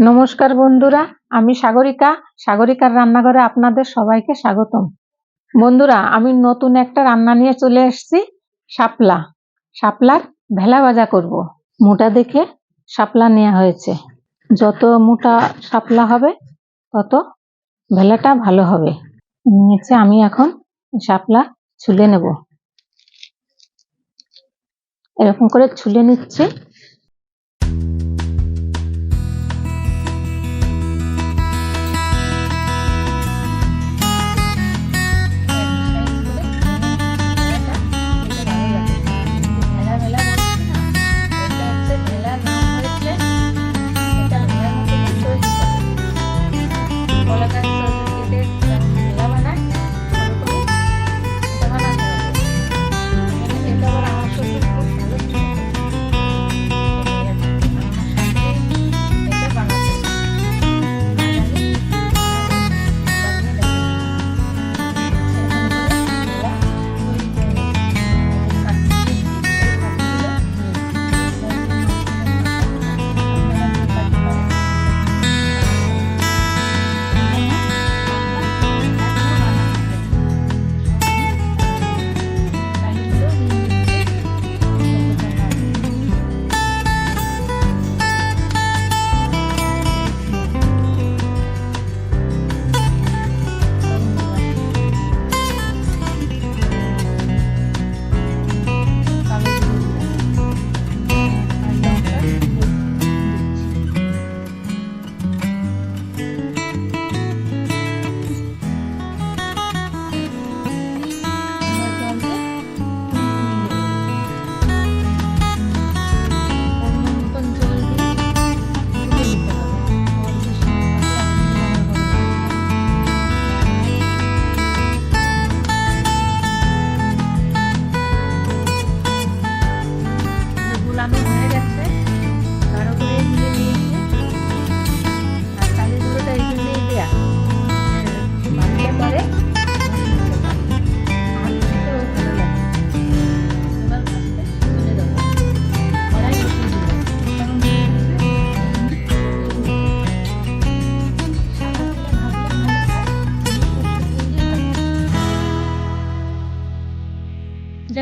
নমস্কার বন্ধুরা, আমি সাগরিকা। সাগরিকার রান্নাঘরে আপনাদের সবাইকে স্বাগতম। বন্ধুরা, আমি নতুন একটা রান্না নিয়ে চলে এসেছি, শাপলা। শাপলার ভেলা ভাজা করব। মোটা দেখে শাপলা নেওয়া হয়েছে। যত মোটা শাপলা হবে, তত ভেলাটা ভালো হবে। নিচে আমি এখন শাপলা ছুলে নেব। এরকম করে ছুলে নিচ্ছে।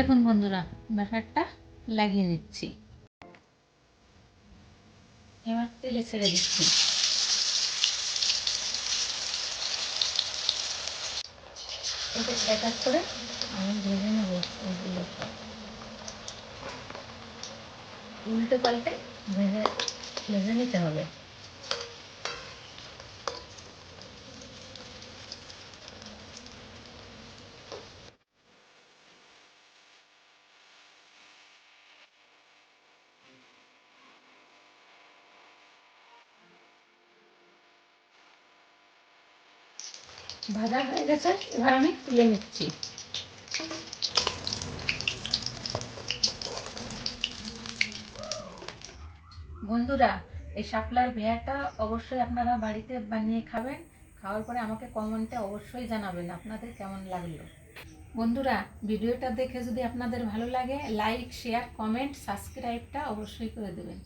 দেখুন বন্ধুরা ব্যাটারটা লাগিয়ে নিচ্ছি এবার তেলে ছেড়ে দিচ্ছি। এক করে আমি ভেজে উল্টে পাল্টে ভেজে ভেজে নিতে হবে। ভাজা হয়ে গেছে, এবার আমি তুলে নিচ্ছি। বন্ধুরা, এই শাপলার ভেয়াটা অবশ্যই আপনারা বাড়িতে বানিয়ে খাবেন। খাওয়ার পরে আমাকে কমেন্টে অবশ্যই জানাবেন আপনাদের কেমন লাগল। বন্ধুরা, ভিডিওটা দেখে যদি আপনাদের ভালো লাগে লাইক শেয়ার কমেন্ট সাবস্ক্রাইবটা অবশ্যই করে দেবেন।